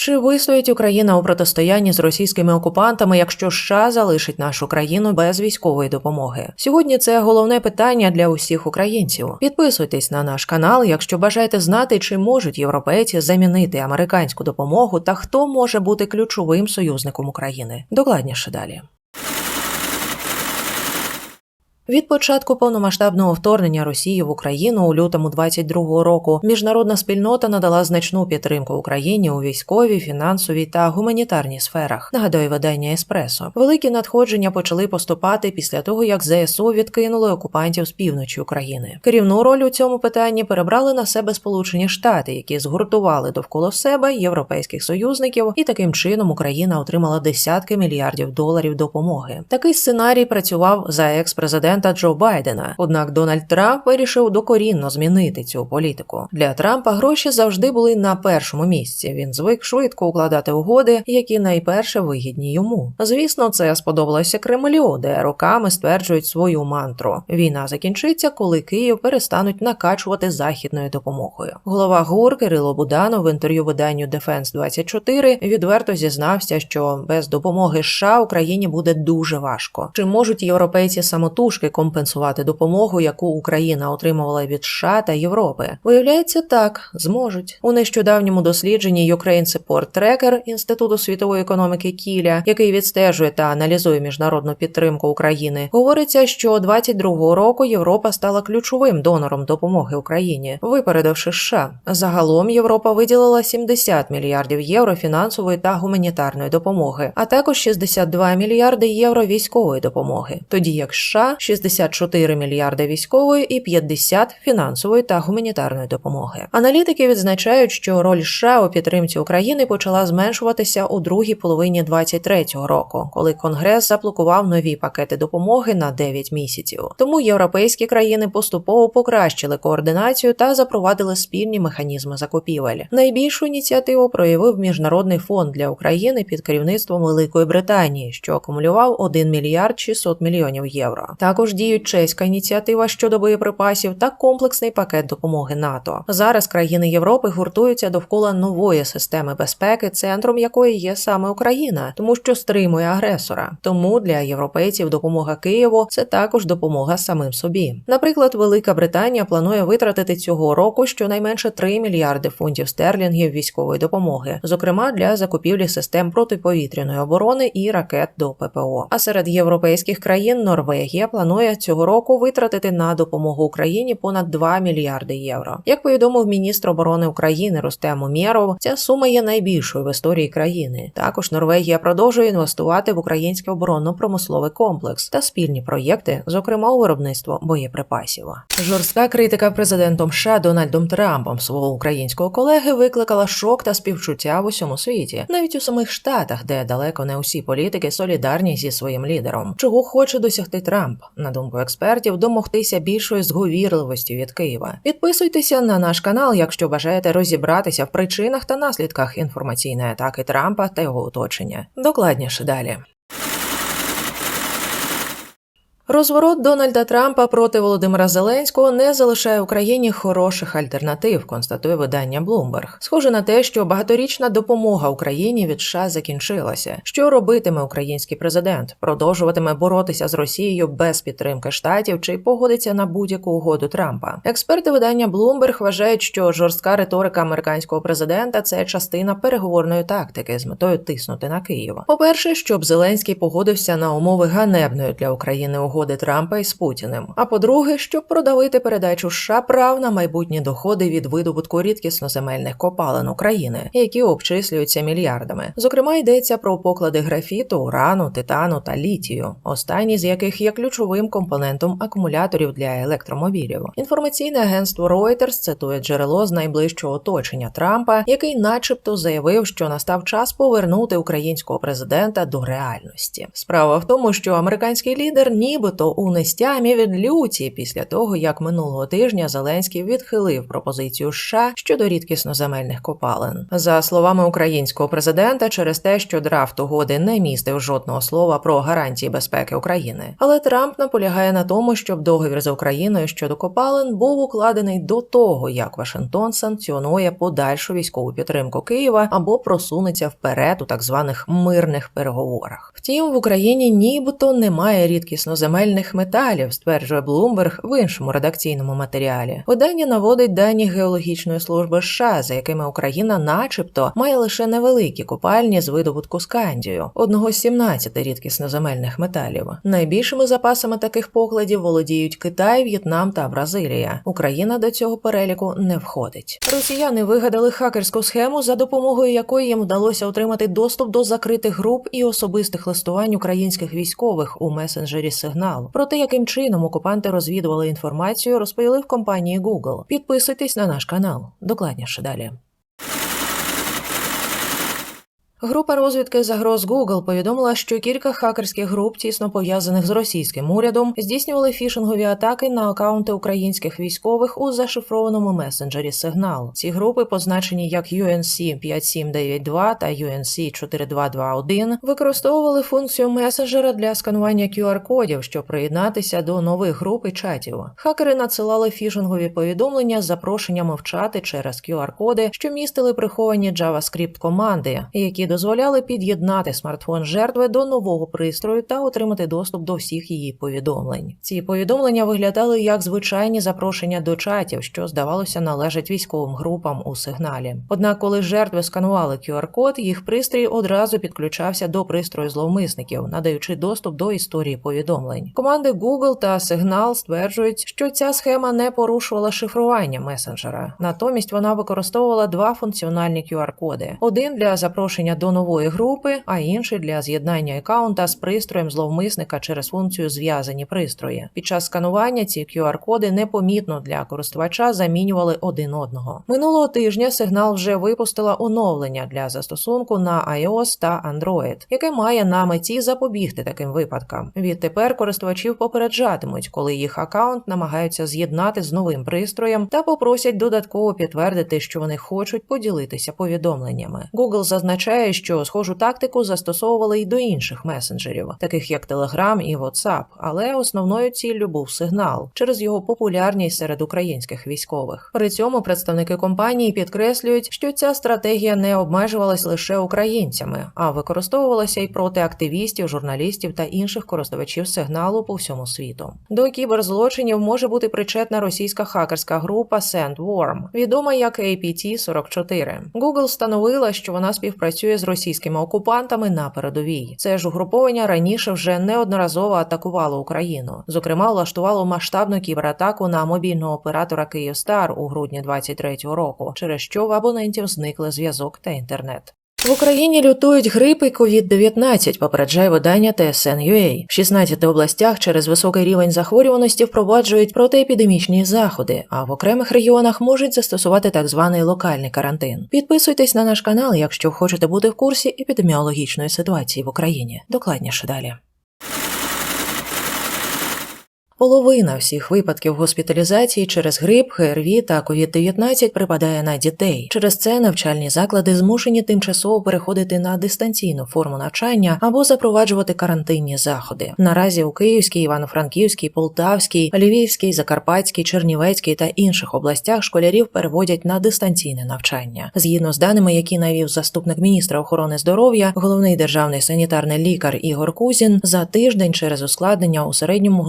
Чи вистоїть Україна у протистоянні з російськими окупантами, якщо США залишить нашу країну без військової допомоги? Сьогодні це головне питання для усіх українців. Підписуйтесь на наш канал, якщо бажаєте знати, чи можуть європейці замінити американську допомогу та хто може бути ключовим союзником України. Докладніше далі. Від початку повномасштабного вторгнення Росії в Україну у лютому 22-го року міжнародна спільнота надала значну підтримку Україні у військовій, фінансовій та гуманітарній сферах. Нагадаю видання Еспресо. Великі надходження почали поступати після того, як ЗСУ відкинули окупантів з півночі України. Керівну роль у цьому питанні перебрали на себе Сполучені Штати, які згуртували довкола себе європейських союзників, і таким чином Україна отримала десятки мільярдів доларів допомоги. Такий сценарій працював за екс-президента Джо Байдена. Однак Дональд Трамп вирішив докорінно змінити цю політику. Для Трампа гроші завжди були на першому місці. Він звик швидко укладати угоди, які найперше вигідні йому. Звісно, це сподобалося Кремлю, де роками стверджують свою мантру. Війна закінчиться, коли Київ перестануть накачувати західною допомогою. Голова ГУР Кирило Буданов в інтерв'ю виданню Defense 24 відверто зізнався, що без допомоги США Україні буде дуже важко. Чи можуть європейці самотужки компенсувати допомогу, яку Україна отримувала від США та Європи? Виявляється, так зможуть у нещодавньому дослідженні Ukraine Support Tracker Інституту світової економіки Кіля, який відстежує та аналізує міжнародну підтримку України, говориться, що 22-го року Європа стала ключовим донором допомоги Україні, випередивши США. Загалом Європа виділила 70 мільярдів євро фінансової та гуманітарної допомоги, а також 62 мільярди євро військової допомоги, тоді як США 64 мільярди військової і 50 фінансової та гуманітарної допомоги. Аналітики відзначають, що роль США у підтримці України почала зменшуватися у другій половині 23-го року, коли Конгрес заблокував нові пакети допомоги на 9 місяців. Тому європейські країни поступово покращили координацію та запровадили спільні механізми закупівель. Найбільшу ініціативу проявив міжнародний фонд для України під керівництвом Великої Британії, що акумулював 1 мільярд 600 мільйонів євро. Також діють чеська ініціатива щодо боєприпасів та комплексний пакет допомоги НАТО. Зараз країни Європи гуртуються довкола нової системи безпеки, центром якої є саме Україна, тому що стримує агресора. Тому для європейців допомога Києву це також допомога самим собі. Наприклад, Велика Британія планує витратити цього року щонайменше 3 мільярди фунтів стерлінгів військової допомоги, зокрема для закупівлі систем протиповітряної оборони і ракет до ППО. А серед європейських країн Норвегія планує цього року витратити на допомогу Україні понад 2 мільярди євро. Як повідомив міністр оборони України Рустем Умєров, ця сума є найбільшою в історії країни. Також Норвегія продовжує інвестувати в український оборонно-промисловий комплекс та спільні проєкти, зокрема у виробництво боєприпасів. Жорстка критика президентом США Дональдом Трампом свого українського колеги викликала шок та співчуття в усьому світі, навіть у самих штатах, де далеко не усі політики солідарні зі своїм лідером. Чого хоче досягти Трамп? На думку експертів, домогтися більшої зговірливості від Києва. Підписуйтеся на наш канал, якщо бажаєте розібратися в причинах та наслідках інформаційної атаки Трампа та його оточення. Докладніше далі. Розворот Дональда Трампа проти Володимира Зеленського не залишає Україні хороших альтернатив, констатує видання Bloomberg. Схоже на те, що багаторічна допомога Україні від США закінчилася. Що робитиме український президент? Продовжуватиме боротися з Росією без підтримки штатів чи погодиться на будь-яку угоду Трампа. Експерти видання Bloomberg вважають, що жорстка риторика американського президента це частина переговорної тактики з метою тиснути на Київ. По перше, щоб Зеленський погодився на умови ганебної для України угоди Трампа із Путіним. А по-друге, щоб продавити передачу США прав на майбутні доходи від видобутку рідкісноземельних копалин України, які обчислюються мільярдами. Зокрема, йдеться про поклади графіту, урану, титану та літію, останні з яких є ключовим компонентом акумуляторів для електромобілів. Інформаційне агентство Reuters цитує джерело з найближчого оточення Трампа, який, начебто, заявив, що настав час повернути українського президента до реальності. Справа в тому, що американський лідер ніби нібито у нестямі від люті після того, як минулого тижня Зеленський відхилив пропозицію США щодо рідкісноземельних копалин. За словами українського президента, через те, що драфт угоди не містив жодного слова про гарантії безпеки України. Але Трамп наполягає на тому, щоб договір за Україною щодо копалин був укладений до того, як Вашингтон санкціонує подальшу військову підтримку Києва або просунеться вперед у так званих мирних переговорах. Втім, в Україні нібито немає рідкісноземельних металів, стверджує Блумберг в іншому редакційному матеріалі. Видання наводить дані геологічної служби США, за якими Україна, начебто, має лише невеликі копальні з видобутку скандію, одного з 17 рідкісноземельних металів. Найбільшими запасами таких покладів володіють Китай, В'єтнам та Бразилія. Україна до цього переліку не входить. Росіяни вигадали хакерську схему, за допомогою якої їм вдалося отримати доступ до закритих груп і особистих листувань українських військових у месенджері Сигнал. Про те, яким чином окупанти розвідували інформацію, розповіли в компанії Google. Підписуйтесь на наш канал. Докладніше далі. Група розвідки загроз Google повідомила, що кілька хакерських груп, тісно пов'язаних з російським урядом, здійснювали фішингові атаки на акаунти українських військових у зашифрованому месенджері Сигнал. Ці групи, позначені як UNC 5792 та UNC 4221, використовували функцію месенджера для сканування QR-кодів, щоб приєднатися до нових груп і чатів. Хакери надсилали фішингові повідомлення з запрошеннями в чати через QR-коди, що містили приховані JavaScript команди, які дозволяли під'єднати смартфон жертви до нового пристрою та отримати доступ до всіх її повідомлень. Ці повідомлення виглядали як звичайні запрошення до чатів, що здавалося належать військовим групам у сигналі. Однак, коли жертви сканували QR-код, їх пристрій одразу підключався до пристрою зловмисників, надаючи доступ до історії повідомлень. Команди Google та Signal стверджують, що ця схема не порушувала шифрування месенджера. Натомість вона використовувала два функціональні QR-коди: один для запрошення до нової групи, а інший для з'єднання аккаунта з пристроєм зловмисника через функцію зв'язані пристрої. Під час сканування ці QR-коди непомітно для користувача замінювали один одного. Минулого тижня сигнал вже випустила оновлення для застосунку на iOS та Android, яке має на меті запобігти таким випадкам. Відтепер користувачів попереджатимуть, коли їх аккаунт намагаються з'єднати з новим пристроєм та попросять додатково підтвердити, що вони хочуть поділитися повідомленнями. Google зазначає, що схожу тактику застосовували й до інших месенджерів, таких як Telegram і WhatsApp, але основною ціллю був сигнал через його популярність серед українських військових. При цьому представники компанії підкреслюють, що ця стратегія не обмежувалась лише українцями, а використовувалася й проти активістів, журналістів та інших користувачів сигналу по всьому світу. До кіберзлочинів може бути причетна російська хакерська група SendWorm, відома як APT-44. Google встановила, що вона співпрацює з російськими окупантами на передовій. Це ж угруповання раніше вже неодноразово атакувало Україну. Зокрема, влаштувало масштабну кібератаку на мобільного оператора Київстар у грудні 23-го року, через що в абонентів зникли зв'язок та інтернет. В Україні лютують грип і COVID-19, попереджає видання TSN.ua. В 16 областях через високий рівень захворюваності впроваджують протиепідемічні заходи, а в окремих регіонах можуть застосувати так званий локальний карантин. Підписуйтесь на наш канал, якщо хочете бути в курсі епідеміологічної ситуації в Україні. Докладніше далі. Половина всіх випадків госпіталізації через грип, ГРВІ та COVID-19 припадає на дітей. Через це навчальні заклади змушені тимчасово переходити на дистанційну форму навчання або запроваджувати карантинні заходи. Наразі у Київській, Івано-Франківській, Полтавській, Львівській, Закарпатській, Чернівецькій та інших областях школярів переводять на дистанційне навчання. Згідно з даними, які навів заступник міністра охорони здоров'я, головний державний санітарний лікар Ігор Кузін, за тиждень через ускладнення у середньому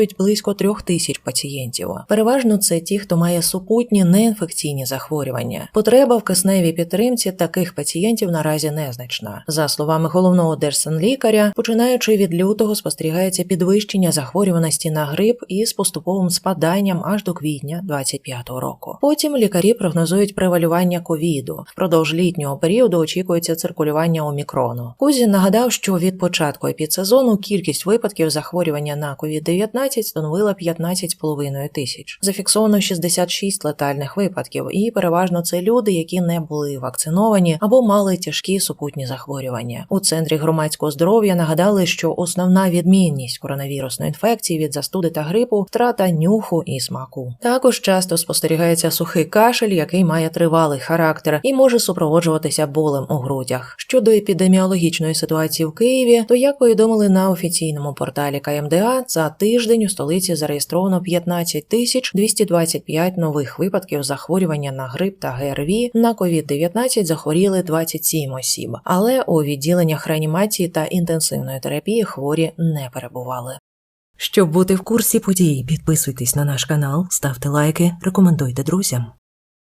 госпіталізують близько трьох тисяч пацієнтів. Переважно це ті, хто має супутні неінфекційні захворювання. Потреба в кисневій підтримці таких пацієнтів наразі незначна. За словами головного держсанлікаря, починаючи від лютого, спостерігається підвищення захворюваності на грип із поступовим спаданням аж до квітня 25-го року. Потім лікарі прогнозують превалювання ковіду. Впродовж літнього періоду очікується циркулювання омікрону. Кузін нагадав, що від початку епідсезону кількість випадків захворювання на COVID-19 COVID-19 становила 15,5 тисяч. Зафіксовано 66 летальних випадків, і переважно це люди, які не були вакциновані або мали тяжкі супутні захворювання. У центрі громадського здоров'я нагадали, що основна відмінність коронавірусної інфекції від застуди та грипу втрата нюху і смаку. Також часто спостерігається сухий кашель, який має тривалий характер і може супроводжуватися болем у грудях. Щодо епідеміологічної ситуації в Києві, то як повідомили на офіційному порталі КМДА, за тиждень у столиці зареєстровано 15 тисяч 225 нових випадків захворювання на грип та ГРВІ. На COVID-19 захворіли 27 осіб, але у відділеннях реанімації та інтенсивної терапії хворі не перебували. Щоб бути в курсі подій, підписуйтесь на наш канал, ставте лайки, рекомендуйте друзям.